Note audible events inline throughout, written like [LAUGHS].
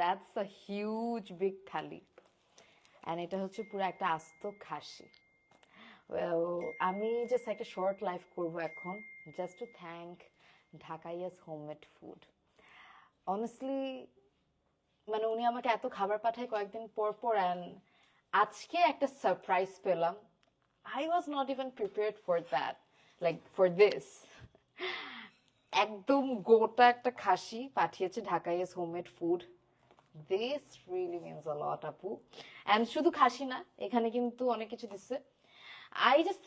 That's a huge big thali and এটা হচ্ছে পুরো একটা আস্ত খাসি। আমি জাস্ট একটা শর্ট লাইফ করব এখন just to thank Dhakaiyas homemade food honestly মানে উনি আমাকে এত খাবার পাঠায় কয়েকদিন পর পর অ্যান্ড আজকে একটা সারপ্রাইজ পেলাম। I was not even prepared for that like for this একদম গোটা একটা খাসি পাঠিয়েছে Dhakaiyas homemade food this really means a lot আপু অ্যান্ড শুধু খাসি না, এখানে কিন্তু অনেক কিছু দিচ্ছে। I just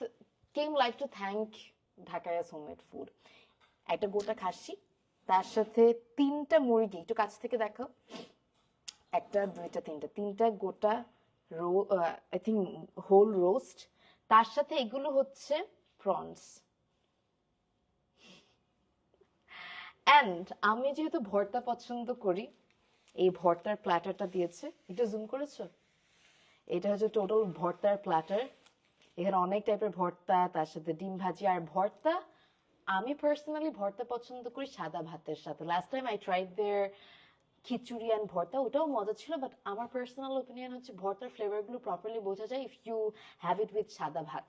came like to thank Dhakaiyas homemade food একটা গোটা খাসি, তার সাথে তিনটা মুরগি, একটু কাছ থেকে দেখো। একটা, দুইটা, তিনটা তিনটা গোটা row I think whole roast তার সাথে এগুলো হচ্ছে প্রনস অ্যান্ড আমি যেহেতু ভর্তা পছন্দ করি এই ভর্তার প্ল্যাটারটা দিয়েছে। একটু জুম করেছ? এটা হচ্ছে টোটাল ভর্তার প্ল্যাটার এখানে অনেক টাইপের ভর্তা, তার সাথে ডিম ভাজি আর ভর্তা। আমি পার্সোনালি ভর্তা পছন্দ করি সাদা ভাতের সাথে। Last time I tried there khichuri and bharta, ওটাও মজা ছিল বাট আমার পার্সোনাল ওপিনিয়ন হচ্ছে ভর্তার ফ্লেভারগুলো প্রপারলি বোঝা যায় if you have it with shada bhat.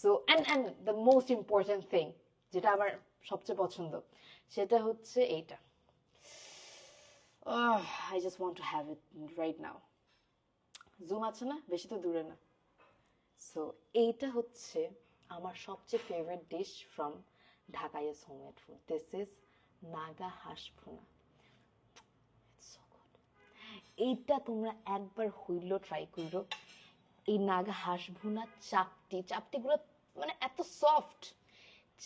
So and and the most important thing যেটা আমার সবচেয়ে পছন্দ, সেটা হচ্ছে এইটা। I just want to have it right now zoom আছে না? বেশি তো দূরে না. সো এইটা হচ্ছে আমার সবচেয়ে favourite dish from Dhaka Dhakaiyas homemade food this is Naga hans bhuna so good. এইটা তোমরা একবার হইল ট্রাই করো। এই নাগা হাঁস ভুনা চাপটি, চাপটিগুলো মানে এত সফট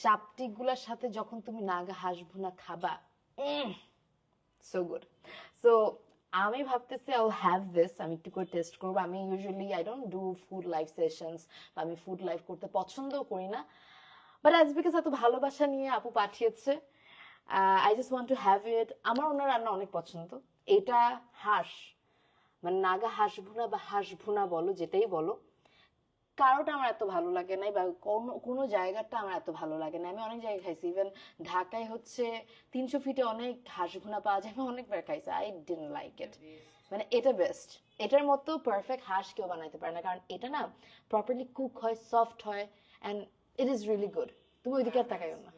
চাপটিগুলোর সাথে যখন তুমি নাগা হাঁস ভুনা খাবা সো গুড সো আমি ভাবতেছি আই হ্যাভ দিস আমি একটু করে টেস্ট করব। আমি usually I don't do food life sessions বা আমি ফুড লাইফ করতে পছন্দও করি না। বাট অ্যাজ বিকজ এত ভালোবাসা নিয়ে আপু পাঠিয়েছে। I just want to have it আমার ওনার রান্না অনেক পছন্দ। এটা হাঁস। মানে নাগা হাঁস ভুনা বা হাঁস ভুনা বলো, যেটাই বলো। কারোটা আমার এত ভালো লাগে নাই বা কোনো জায়গাটা আমার এত ভালো লাগে না আমি অনেক জায়গায় খাইছি। ইভেন ঢাকায় হচ্ছে তিনশো ফিটে অনেক হাঁস ভুনা পাওয়া যায় আমি অনেকবার খাইছি। আই ডিন লাইক ইট মানে এটা বেস্ট এটার মতো পারফেক্ট হাঁস কেউ বানাইতে পারে না। কারণ এটা না প্রপারলি কুক হয় সফট হয় and it is really good তুমি ওইদিকে আর তাকাইও না।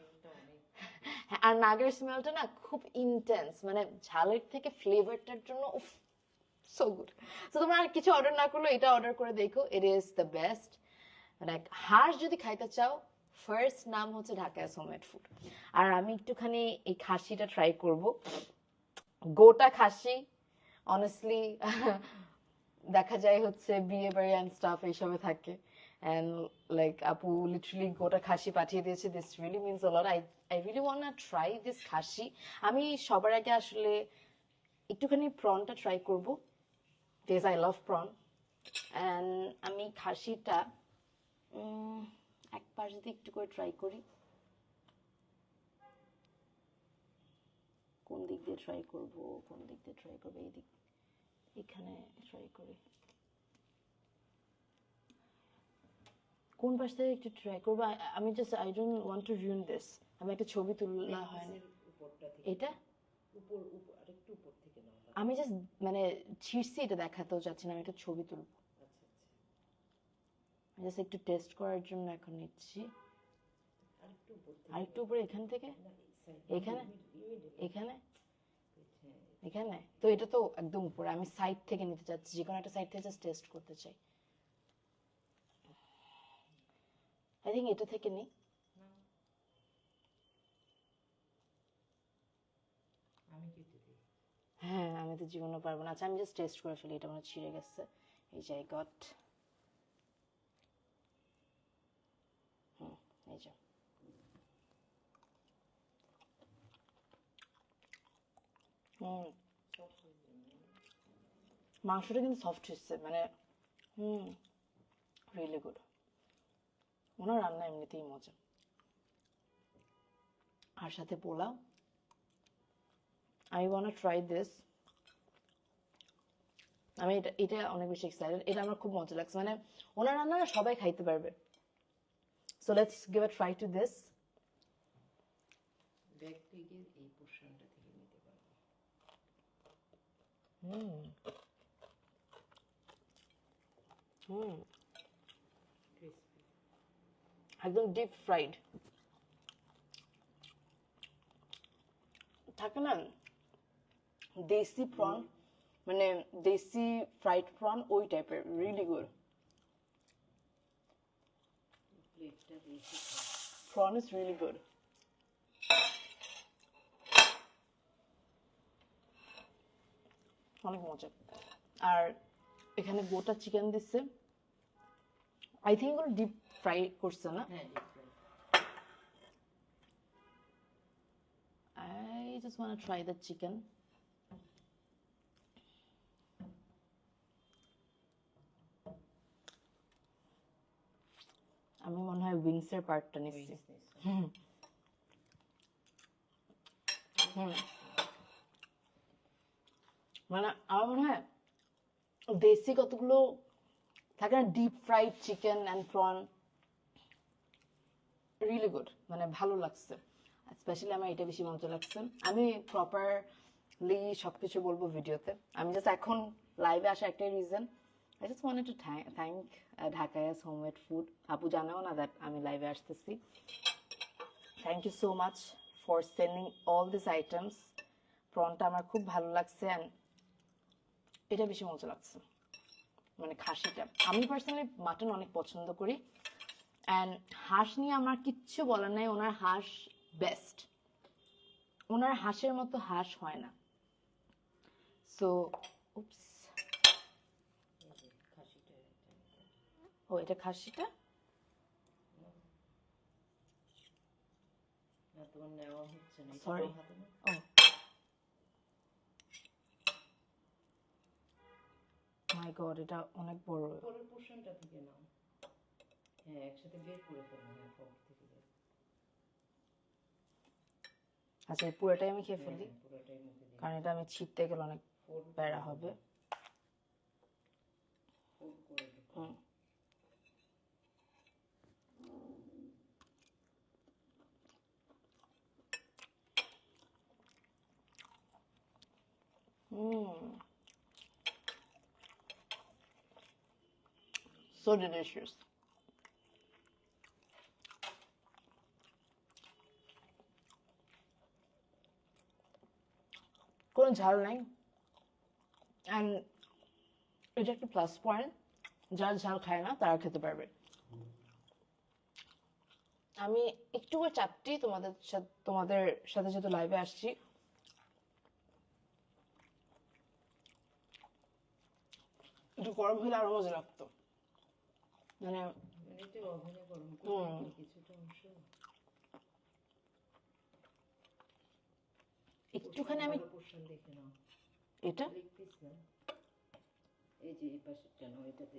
হ্যাঁ, আর নাগের স্মেলটা না খুব ইন্টেন্স মানে ঝালের থেকে ফ্লেভারটার জন্য উফ সো গুড তো তোমরা কিছু অর্ডার না করল এটা অর্ডার করে দেখো ইট ইজ দ্য বেস্ট মানে হাঁস যদি খাইতে চাও ফার্স্ট নাম হচ্ছে ঢাকা হোমমেড ফুড আর আমি একটুখানি এই খাসিটা ট্রাই করব। গোটা খাসি অনেস্টলি [LAUGHS] দেখা যায় হচ্ছে বিয়ে বাড়ি অ্যান্ড স্টাফ এইসবে থাকে। অ্যান্ড লাইক আপু লিটারালি গোটা খাসি পাঠিয়ে দিয়েছে। This really means a lot I I really want try this khashi. আমি সবার আগে আসলে একটুখানি প্রনটা ট্রাই করব। Because I love prawn and আমি খাসিটা এক পাশ যদি একটু করে ট্রাই করি। কোন দিক দিয়ে ট্রাই করব কোন দিক দিয়ে ট্রাই করব এই দিক এখানে ট্রাই করি। কোন পাশ থেকে একটু ট্রাই করব? আমি just I don't want to ruin this আমি একটা ছবি তোলা হয় না এটা আমি জাস্ট মানে ছিঁড়ছি এটা দেখাতেও চাচ্ছি না আমি একটা ছবি তুলবো। জাস্ট একটু টেস্ট করার জন্য এখন নিচ্ছি। আরেকটু উপরে এখান থেকে? এখানে? এখানে? এখানে। তো এটা তো একদম উপরে আমি সাইড থেকে নিতে চাচ্ছি যে কোনো একটা সাইড থেকে জাস্ট টেস্ট করতে চাই। আই থিঙ্ক এটা থেকে নেই হ্যাঁ আমি তো জীবনে পারব না। আচ্ছা আমি জাস্ট টেস্ট করে ফেলি, এটা হয় ছিঁড়ে গেছে। এই যে আই গট হুম, এই যে। মাংসটা কিন্তু সফট হচ্ছে মানে হুম রিয়েলি গুড ওনার রান্না এমনিতেই মজা। আর সাথে pulao. I want try this আমি এটা এটা অনেক বেশি এক্সাইটেড এটা আমার খুব মজা লাগছে। মানে ওনার রান্না সবাই খাইতে পারবে। So let's give a try to this ব্যাকপ্যাকের এই পোর্শনটা থেকে নিতে পারব। হুম। হুম। একদম ডিপ ফ্রাইড থাকে না? দেশি প্রন মানে দেশি ফ্রাইড প্রন ওই টাইপের really good prawn is really good. অনেক মজা। আর এখানে গোটা চিকেন দিচ্ছে। আই থিঙ্ক ওরা ডিপ ফ্রাই করছে না? হ্যাঁ deep fry। I just want try আমি মনে হয় উইংসের পার্টটা নিচ্ছি। হুম। হুম। মানে আমার মনে হয় দেশি কতগুলো থাকে না deep fried chicken and prawn really good মানে ভালো লাগছে। স্পেশালি আমার এটা বেশি মজা লাগছে। আমি প্রপারলি সবকিছু বলব ভিডিওতে। আমি জাস্ট এখন লাইভে আসা একটাই reason I just wanted to thank Dhakaiyas homemade food আপু জানাও না দ্যাট আমি লাইভে আসতেছি thank you so much for sending all this items প্রনটা আমার খুব ভালো লাগছে অ্যান্ড এটা বেশি মজা লাগছে। মানে খাসিটা। আমি পার্সোনালি মাটন অনেক পছন্দ করি অ্যান্ড হাঁস নিয়ে আমার কিচ্ছু বলার নাই। ওনার হাঁস বেস্ট ওনার হাঁসের মতো হাঁস হয় না। সো উপস এই যে খাসিটা এটা। ও এটা খাসিটা? না? ও। মাই গড এটা অনেক বড়। পরের পোর্শনটা থেকে নাও। হ্যাঁ একসাথে বের করে ফেলব ফোক থেকে আচ্ছা পুরোটাই আমি খেয়ে ফেলি? হ্যাঁ, কারণ এটা আমি ছিটতে গেলে অনেক প্যারা হবে। হুম। Mm. So delicious. কোনো ঝাল নাই অ্যান্ড এটা একটা প্লাস পয়েন্ট যারা ঝাল খায় না তারা খেতে পারবে আমি একটু করে চাপটি তোমাদের সাথে তোমাদের সাথে যেহেতু লাইভে আসছি একটু গরম হলে আরও মজা লাগতো। মানে একটুখানি আমি এটা? লেগ পিস না? এই যে এই পাশেরটা নাও এটাতে?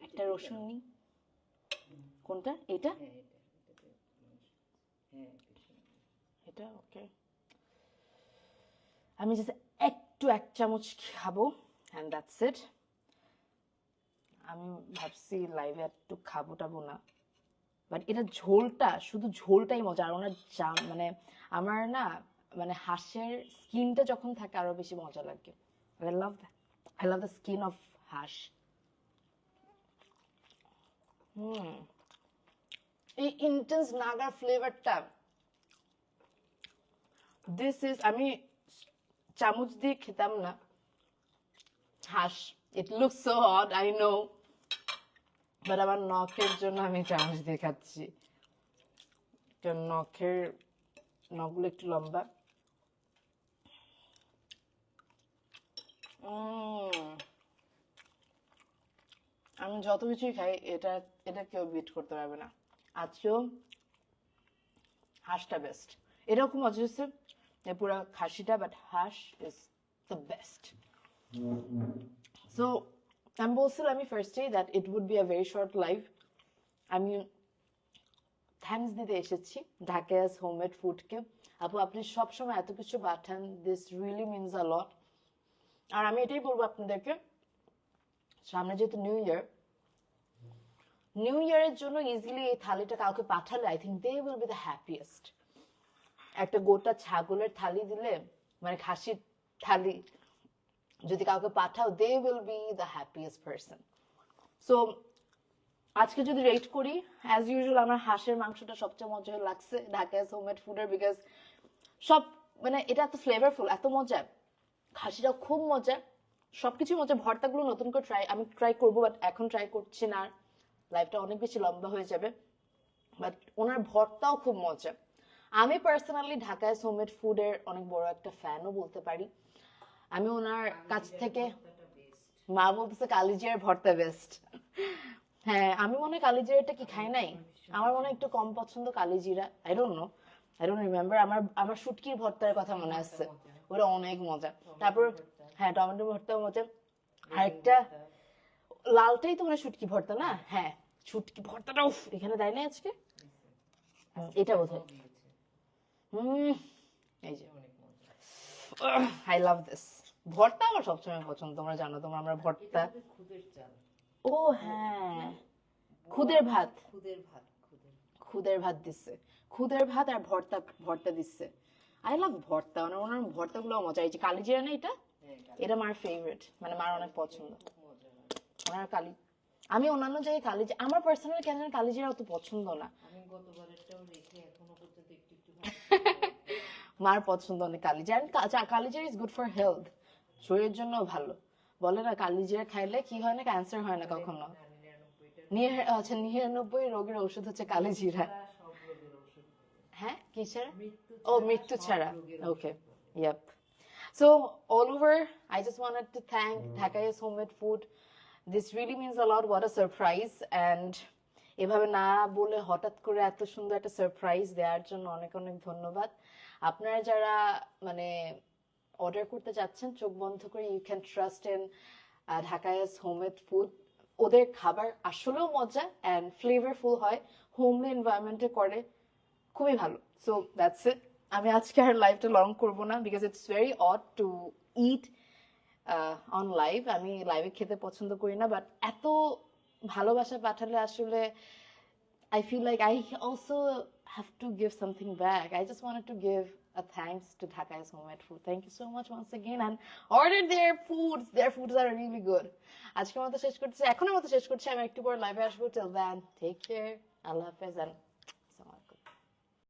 একটা রসুন নিই। কোনটা? এটা? হ্যাঁ। হ্যাঁ। এটা ওকে। আমি জাস্ট একটু এক চামচ খাব অ্যান্ড দ্যাটস ইট আমি ভাবছি লাইভে একটু খাব টাবো না। বাট এটা ঝোলটা, শুধু ঝোলটাই মজা আর ওনার জাম মানে আমার না মানে হাঁসের স্কিনটা যখন থাকে আরও বেশি মজা লাগে। I love I love the skin of hans. Hmm. এই ইন্টেন্স নাগা ফ্লেভারটা দিস ইজ আমি চামচ দিয়ে খেতাম না। Hans it look so odd I know but আমার নখের জন্য আমি চামচ দিয়ে খাচ্ছি। কারণ নখের নখগুলো একটু লম্বা। আমি যত কিছুই খাই এটা এটা কেউ বিট করতে পারবে না। আজকেও হাঁসটা বেস্ট এটাও খুব মজা হচ্ছে পুরো খাসিটা বাট হাঁস ইজ দ্য বেস্ট সো আমি বলছিলাম আমি ফার্স্টেই that it would be a very short live আমি থ্যাঙ্কস দিতে এসেছি ঢাকায়াস হোমমেড ফুডকে আপু, আপনি সবসময় এত কিছু পাঠান this really means a lot আর আমি এটাই বলব আপনাদেরকে, সামনে যেহেতু নিউ ইয়ার নিউ ইয়ারের জন্য ইজিলি এই থালিটা কাউকে পাঠালে I think they will be the happiest একটা গোটা ছাগলের থালি দিলে মানে খাসির থালি যদি কাউকে পাঠাও they will be the happiest person so আজকে যদি রেট করি অ্যাজ ইউজুয়াল আমার হাঁসের মাংসটা সবচেয়ে মজা লাগছে ঢাকায় হোমমেড ফুডের বিকজ সব মানে এটা এত ফ্লেভারফুল এত মজা খাসিটাও খুব মজা সবকিছু মজা ভর্তাগুলো নতুন করে ট্রাই আমি ট্রাই করব বাট এখন ট্রাই করছি না। লাইফটা অনেক বেশি লম্বা হয়ে যাবে। বাট ওনার ভর্তাও খুব মজা আমি পার্সোনালি ঢাকায় হোমমেড ফুডের অনেক বড় একটা ফ্যানও বলতে পারি। আমি ওনার কাছ থেকে মা বলতেছে কালিজিয়ার ভর্তা বেস্ট হ্যাঁ আমি মনে হয় কালিজিরাটা কি খাই নাই? আমার মনে একটু কম পছন্দ কালিজিরা। I don't know I don't remember আমার আমার শুটকির ভর্তার কথা মনে আসছে ওটা অনেক মজা। তারপর হ্যাঁ টমেটো ভর্তা মজা। আরেকটা, লালটাই তো মানে শুটকি ভর্তা না? হ্যাঁ শুটকি ভর্তাটা, উফ, এখানে দেয় না আজকে। এটা বোধ হুম এই যে। আই লাভ দিস ভর্তা আমার সবসময় পছন্দ তোমরা জানো তোমরা আমরা ভর্তা ও হ্যাঁ। খুদের ভাত। খুদের ভাত খুদের ভাত। দিচ্ছে খুদের ভাত আর ভর্তা ভর্তা দিচ্ছে আই লাভ ভর্তা মানে ওনার ভর্তাগুলো মজা এই যে কালিজিরা না এটা? হ্যাঁ এটা মার ফেভারিট মানে মার অনেক পছন্দ। ওনার কালি আমি অন্যান্য জায়গায় কালি আমার পার্সোনালি কেন জানি কালিজিরা অত পছন্দ না। আমি গতবারেরটাও রেখে এখনও পর্যন্ত একটু একটু [LAUGHS] মার পছন্দ অনেক কালিজিরা। কালিজিরা ইজ গুড ফর হেলথ শরীরের জন্য ভালো বলে না কালিজিরা খাইলে কি হয় না ক্যান্সার হয় না কখনো আচ্ছা নিরানব্বই রোগের ওষুধ হচ্ছে কালিজিরা হ্যাঁ Oh, ছাড়া মৃত্যু ছাড়া। ওষুধ। Yep. So all over, I just wanted to thank Dhaka's homemade food. This really means a lot. What a surprise! And এভাবে না বলে হঠাৎ করে এত সুন্দর একটা সারপ্রাইজ দেওয়ার জন্য অনেক অনেক ধন্যবাদ আপনারা যারা মানে অর্ডার করতে যাচ্ছেন চোখ বন্ধ করে you can trust in Dhakaiyas homemade food ওদের খাবার আসলেও মজা অ্যান্ড ফ্লেভারফুল হয় হোমলি এনভায়রনমেন্টে করে খুবই ভালো সো দ্যাটস ইট আমি আজকে আর লাইভটা লং করব না because it's very odd to eat on live আমি লাইভে খেতে পছন্দ করি না বাট এত ভালোবাসা পাঠালে আসলে I feel like I also have to give something back. I just wanted to give a thanks to Dhaka's Moment food. Thank you so much once again and order their foods. Their foods are really good. আজকের মতো শেষ করছি এখনের মতো শেষ করছি আমি একটু পর লাইভে আসব till then take care আল্লাহ হাফেজ